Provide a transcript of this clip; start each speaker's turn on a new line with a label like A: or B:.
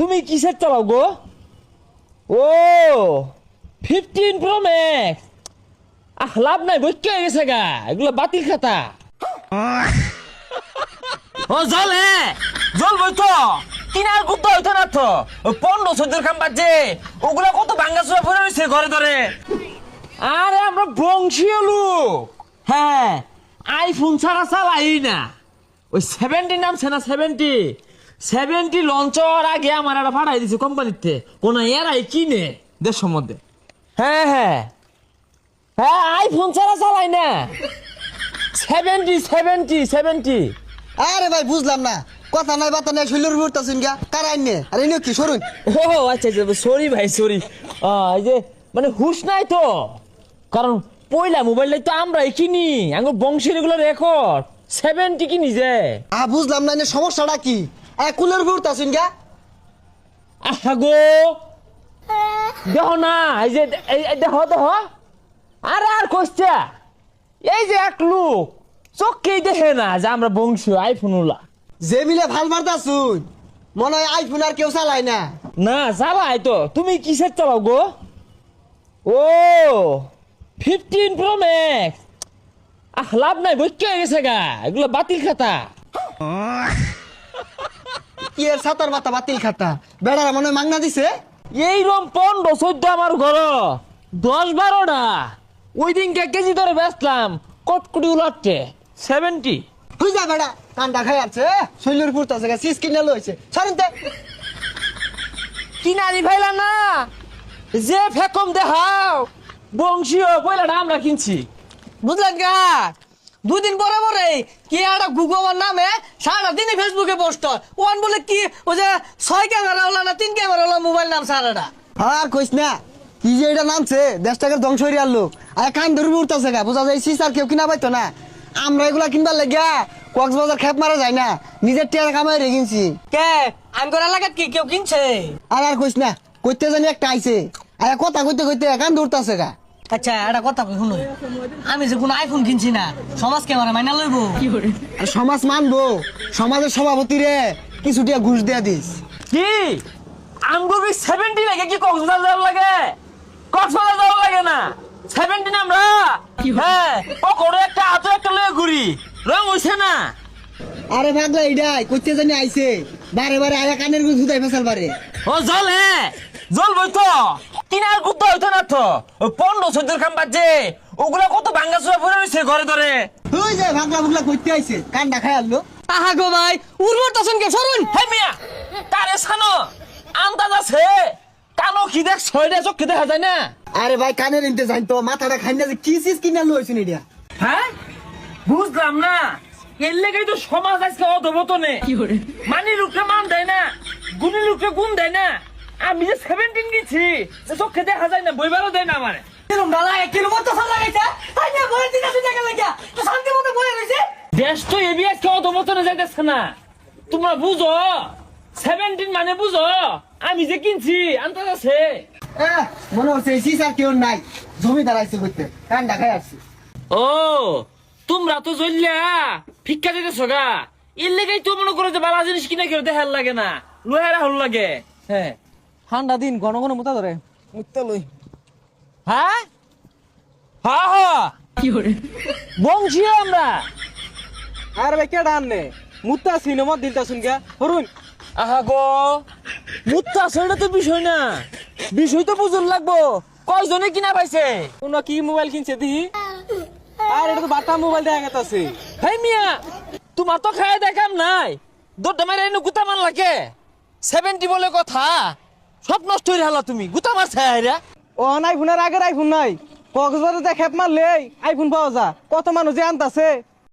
A: তুমি কিসের চালাও গো? ও ফিফটিন প্রো ম্যাক্স আহ লাভ নাই বই কে গেছে গা। এগুলো বাতিল খাতা। ও জল হে জল বই তো। কিনার কুত্তা হইতো না তো। পনেরো চোদ্দোর খাম বাজে ওগুলা কত ভাঙ্গা চুরা পড়ে রয়েছে ঘরে ধরে। আরে আমরা বংশীয় লোক। হ্যাঁ। আইফোন ছাড়া চালাই না। ওই সেভেন্টি নামছে না সেভেন্টি সেভেন্টি লঞ্চ হওয়ার আগে আমার একটা ভাড়াই দিছে কোম্পানিতে কোন এরাই কিনে দেশের মধ্যে। হ্যাঁ হ্যাঁ। হ্যাঁ আইফোন ছাড়া চালাই না। সেভেন্টি সেভেন্টি সেভেন্টি
B: আরে ভাই বুঝলাম না। কথা নাই বাতা নাই শৈলের গা কারাই নে আরে ইনো কি সরুন।
A: ও আচ্ছা আচ্ছা সরি ভাই সরি। এই যে মানে হুশ নাই তো। কারণ পয়লা মোবাইলটাই তো আমরাই কিনি। আঙ্গুর বংশের এগুলো রেকর্ড সেভেন্টি কিনি যে।
B: আ বুঝলাম না সমস্যাটা কি? কুলের উপর তাছুন গা
A: আহা গো। দেহ না এই যে দেহ দেহ আরে আর কইস্তা এই যে এক লোক চোখকেই দেখে না যে আমরা বংশীয় আইফোন ওলা।
B: যে মিলে ভালো মারতাছুন মনে হয় আইফোন আর কেউ চালায় না।
A: না চালাই তো। তুমি কিসের চালাও গো? ও ফিফটিন প্রো ম্যাক্স আহ লাভ নাই কে গেছে গা। এগুলো বাতিল খাতা।
B: কি এর সাতার বাতা বাতিল খাতা। বেড়ারা মনে মাংনা দিছে?
A: পনেরো চোদ্দ আমার ঘর। দশ বারোটা। ওই দিনকে কেজি ধরে বেচলাম কটকুটি উলাটে সেভেন্টি
B: যা বেড়া খাই আছে শৈলের উপর তাছে সিস কিনে লইছে। সরেন তে।
A: কিনারি ভাইলা না? যে ফেকম দেখাও। বংশীয় পয়লাটা আমরা কিনছি
C: বুঝলেন গা? দুদিন পরে পরে কি একটা গুগলের নামে সারা দিনই ফেসবুকে পোস্ট ওয়ান বলে কি? ওই যে ছয় ক্যামেরা হলো না তিন ক্যামেরা হলো মোবাইল নাম সারাটা।
B: আর কইস না কি যে এটা নামছে টাকার ধ্বংস হয়ে আনলো আর কান ধরে উঠতেছে গা বোঝা যায় সিসার কেউ কিনা পাইতো না। আমরা এগুলা কিনবার লেগা কক্সবাজার খেপ মারা যায় না নিজের টিয়ার কামাই রে কিনছি।
C: কে? আঙ্গুর এলাকাত কি কেউ কিনছে?
B: আর আর কইস না কইতে জানি একটা আইছে। আর কথা কইতে কইতে কান ধরতেছে গা।
C: আচ্ছা একটা কথা কই শুনুন। আমি যে কোনো আইফোন কিনছি না সমাজ ক্যামেরা মাইনা লইব?
B: আর সমাজ মানবো। সমাজের সভাপতি রে কিছু টিয়া ঘুষ দেয়া দিস।
A: কি? আমগুর সেভেন্টি লাগে? কি কক্সবাজার যাওয়ার লাগে? কক্সবাজার যাওয়ার লাগে না? সেভেন্টিন আমরা হ্যাঁ পকড়ে একটা হাতে একটা লয়ে ঘুরি। রং হইছে না?
B: আরে ভাগলা এইডাই কইতে জানি আইছে। বারে বারে আয়া কানের গুছ হুদাই ফেসাল বারে।
A: ও জল হে জল বই তো। কিনার কুত্তা হইতো না তো। ওই পনেরো চোদ্দোর খাম বাজছে ওগুলা কত ভাঙ্গা চুরা পড়ে রয়েছে ঘরে ধরে।
B: ওই যে ভাগলা ভুগলা কইতে আইছে কান্ডা খাই আনলো
C: আহা গো ভাই উর্বর তাছেন কে সরুন।
A: হে মিয়া তারে সানো আন্দাজ আছে? কানো কি দেখ ছয়টা চোখে দেখা যায় না?
B: আরে ভাই কানের ইনতে জান তো মাথাটা খাই না যে কি চিজ কিনা লইছেন এটা
A: হ্যাঁ? বুঝলাম না। এর লেগেই তো সমাজ আজকে অধবতনে মানি লোককে মান দেয় না গুণী লোককে গুণ দেয় না। আমি যে সেভেন্টিন গেছি চোখে দেখা যায় না বইবারও দেয় না আমার।
C: না তো
A: তো যাইতেছে তোমরা বুঝো? সেভেন্টিন মানে বুঝো? আমি যে কিনছি আছে
B: এহ, মনে হচ্ছে এই সিসার কেউ নাই। জমিদার আইছে করতে কান্ডা খাই আসছে।
A: ও তোমরা তো জ্বললা ভিক্ষা দিতেছ গা। এর লেগেই তো মনে করো যে বালা জিনিস কিনে কেউ দেখার লাগে না। লোহারা হল লাগে। হ্যাঁ।
C: ঠান্ডা দিন ঘন ঘন মুতা ধরে। মুত্তা লই।
A: হ্যাঁ? হ্যাঁ হ্যাঁ বংশী আমরা।
C: আরে ভাই কেডা আননে? মুত্তা সিনেমা দিলতা শুন গা হরুন।
A: আহা গো। মুত্তা সেটা তো বিষয় না। বিষয় তো বুঝুন লাগবো। কয়জনে কিনা পাইছে?
C: কোন কি মোবাইল কিনছে দিহি? আর এটা তো বাটা মোবাইল দেখা গেছে
A: হেই মিয়া তোমার তো খায় দেখাম নাই। দৌড়টা মারে এনে গুতা মান লাগে সেভেন্টি বলে কথা। সব নষ্ট হয়ে হালা তুমি। গুতা মারছে হাইরা
C: ও আইফোনের আগের আইফোন নাই। কক্সবাজারে যা খেপ মারলে আইফোন পাওয়া যা কত মানুষ যে